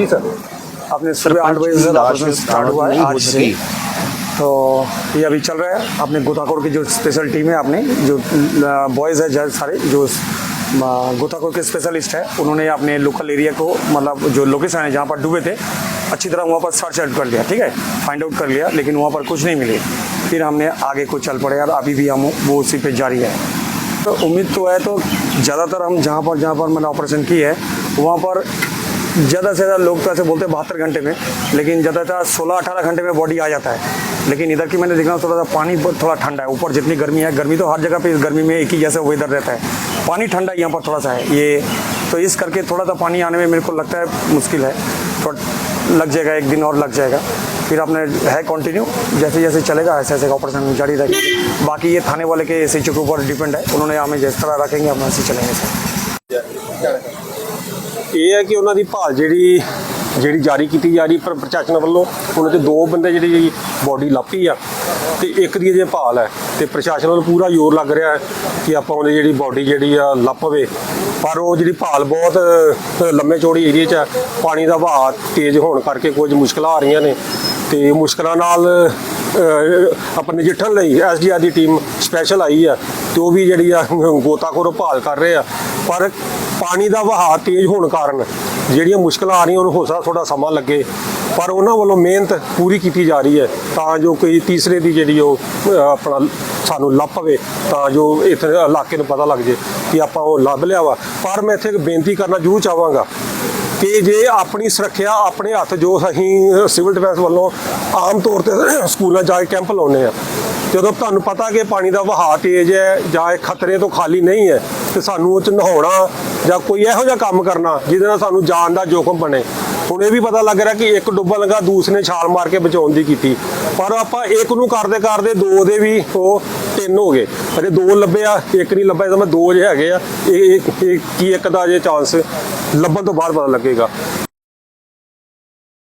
जी sir. आपने सुबह आठ बजे से ऑपरेशन स्टार्ट हुआ है आज से। तो ये अभी चल रहा है। अपने गोताखोर की जो स्पेशल टीम है अपने जो बॉयज़ है जज सारे जो गोताखोर के स्पेशलिस्ट है उन्होंने अपने लोकल एरिया को मतलब जो लोकेशन है जहाँ पर डूबे थे अच्छी तरह वहाँ पर सर्च आउट कर लिया ठीक है? फाइंड आउट कर लिया लेकिन वहाँ पर कुछ नहीं मिले। फिर हमने आगे को चल पड़े और अभी भी हम वो उसी पे जारी है। तो उम्मीद तो है तो ज़्यादातर हम जहाँ पर जहाँ पर मैंने ऑपरेशन की है वहाँ पर ज़्यादा से ज़्यादा लोग तो ऐसे बोलते हैं बहत्तर घंटे में, लेकिन ज़्यादातर सोलह अठारह घंटे में बॉडी आ जाता है। लेकिन इधर की मैंने देखा थोड़ा सा पानी थोड़ा ठंडा है, ऊपर जितनी गर्मी है, गर्मी तो हर जगह पे इस गर्मी में एक ही जैसा वेदर रहता है। पानी ठंडा यहाँ पर थोड़ा सा है, ये तो इस करके थोड़ा सा पानी आने में मेरे को लगता है मुश्किल है। थोड़ा लग जाएगा, एक दिन और लग जाएगा। फिर आपने है कंटिन्यू जैसे जैसे चलेगा, ऐसे ऐसे ऑपरेशन जारी रहेगा बाकी ये थाने वाले के एस के ऊपर डिपेंड है, उन्होंने हमें जिस तरह रखेंगे, हम ऐसे चलेंगे सर। ਇਹ ਹੈ ਕਿ ਉਹਨਾਂ ਦੀ ਭਾਲ ਜਿਹੜੀ ਜਿਹੜੀ ਜਾਰੀ ਕੀਤੀ ਜਾ ਰਹੀ ਪਰ, ਪ੍ਰਸ਼ਾਸਨ ਵੱਲੋਂ, ਉਹਨਾਂ 'ਚ ਦੋ ਬੰਦੇ ਜਿਹੜੀ ਬੋਡੀ ਲੱਭੀ ਆ, ਤੇ ਇੱਕ ਦੀ ਜੇ ਭਾਲ ਹੈ, ਤੇ ਪ੍ਰਸ਼ਾਸਨ ਵੱਲੋਂ ਪੂਰਾ ਜ਼ੋਰ ਲੱਗ ਰਿਹਾ ਹੈ ਕਿ ਆਪਾਂ ਉਹਦੀ ਜਿਹੜੀ ਬੋਡੀ ਜਿਹੜੀ ਆ ਲੱਪਵੇ ਪਰ ਉਹ ਜਿਹੜੀ ਭਾਲ ਬਹੁਤ ਲੰਮੇ ਚੌੜੀ ਏਰੀਆ 'ਚ ਹੈ, ਪਾਣੀ ਦਾ ਵਹਾਅ ਤੇਜ਼ ਹੋਣ ਕਰਕੇ ਕੁਝ ਮੁਸ਼ਕਲਾਂ ਆ ਰਹੀਆਂ ਨੇ, ਤੇ ਮੁਸ਼ਕਲਾਂ ਨਾਲ ਆਪਾਂ ਨਜਿੱਠਣ ਲਈ ਐਸਡੀਆਰ ਦੀ ਟੀਮ ਸਪੈਸ਼ਲ ਆਈ ਆ ਤੇ ਉਹ ਵੀ ਜਿਹੜੀ ਆ ਗੋਤਾਖੋਰ ਭਾਲ ਕਰ ਰਹੇ ਆ। ਪਰ ਪਾਣੀ ਦਾ ਵਹਾਅ ਤੇਜ਼ ਹੋਣ ਕਾਰਨ ਜਿਹੜੀਆਂ ਮੁਸ਼ਕਲਾਂ ਆ ਰਹੀਆਂ, ਉਹਨੂੰ ਹੋ ਸਕਦਾ ਥੋੜਾ ਸਮਾਂ ਲੱਗੇ। ਪਰ ਉਹਨਾਂ ਵੱਲੋਂ ਮਿਹਨਤ ਪੂਰੀ ਕੀਤੀ ਜਾ ਰਹੀ ਹੈ ਤਾਂ ਜੋ ਕੋਈ ਤੀਸਰੇ ਦੀ ਜਿਹੜੀ ਉਹ ਆਪਣਾ ਸਾਨੂੰ ਲੱਭ ਪਵੇ, ਤਾਂ ਜੋ ਇੱਥੇ ਇਲਾਕੇ ਨੂੰ ਪਤਾ ਲੱਗ ਜੇ ਕਿ ਆਪਾਂ ਉਹ ਲੱਭ ਲਿਆ ਵਾ। ਪਰ ਮੈਂ ਇੱਥੇ ਇੱਕ ਬੇਨਤੀ ਕਰਨਾ ਜ਼ਰੂਰ ਚਾਹਾਂਗਾ ਕਿ ਜੇ ਆਪਣੀ ਸੁਰੱਖਿਆ, ਆਪਣੇ ਹੱਥ ਜੋ ਅਸੀਂ ਸਿਵਲ ਡਿਫੈਂਸ ਵੱਲੋਂ ਆਮ ਤੌਰ ਤੇ ਸਕੂਲਾਂ ਜਾ ਕੇ ਕੈਂਪ ਲਾਉਂਦੇ ਆ, ਜਦੋਂ ਤੁਹਾਨੂੰ ਪਤਾ ਕਿ ਪਾਣੀ ਦਾ ਵਹਾਅ ਤੇਜ਼ ਹੈ ਜਾਂ ਇਹ ਖਤਰੇ ਤੋਂ ਖਾਲੀ ਨਹੀਂ ਹੈ, ਤੇ ਸਾਨੂੰ ਉਹ ਚ ਨਹਾਉਣਾ ਜਾਂ ਕੋਈ ਇਹੋ ਜਿਹਾ ਕੰਮ ਕਰਨਾ ਜਿਹਦੇ ਨਾਲ ਸਾਨੂੰ ਜਾਨ ਦਾ ਜੋਖਮ ਬਣੇ। ਹੁਣ ਇਹ ਵੀ ਪਤਾ ਲੱਗ ਰਿਹਾ ਕਿ ਇੱਕ ਡੁੱਬਣ ਲੱਗਾ, ਦੂਸਰੇ ਛਾਲ ਮਾਰ ਕੇ ਬਚਾਉਣ ਦੀ ਕੀਤੀ। ਪਰ ਆਪਾਂ ਇੱਕ ਨੂੰ ਕਰਦੇ ਕਰਦੇ ਦੋ ਦੇ ਵੀ ਉਹ ਤਿੰਨ ਹੋ ਗਏ। ਅਰੇ ਦੋ ਲੱਭੇ ਆ, ਇੱਕ ਨਹੀਂ ਲੱਭਾ ਇਹਦਾ ਮੈਂ ਦੋ ਜੇ ਹੈਗੇ ਆ। ਇਹ ਇਹ- ਇਹ ਕੀ ਇੱਕ ਦਾ ਜੇ ਚਾਂਸ ਲੱਭਣ ਤੋਂ ਬਾਅਦ ਪਤਾ ਲੱਗੇਗਾ।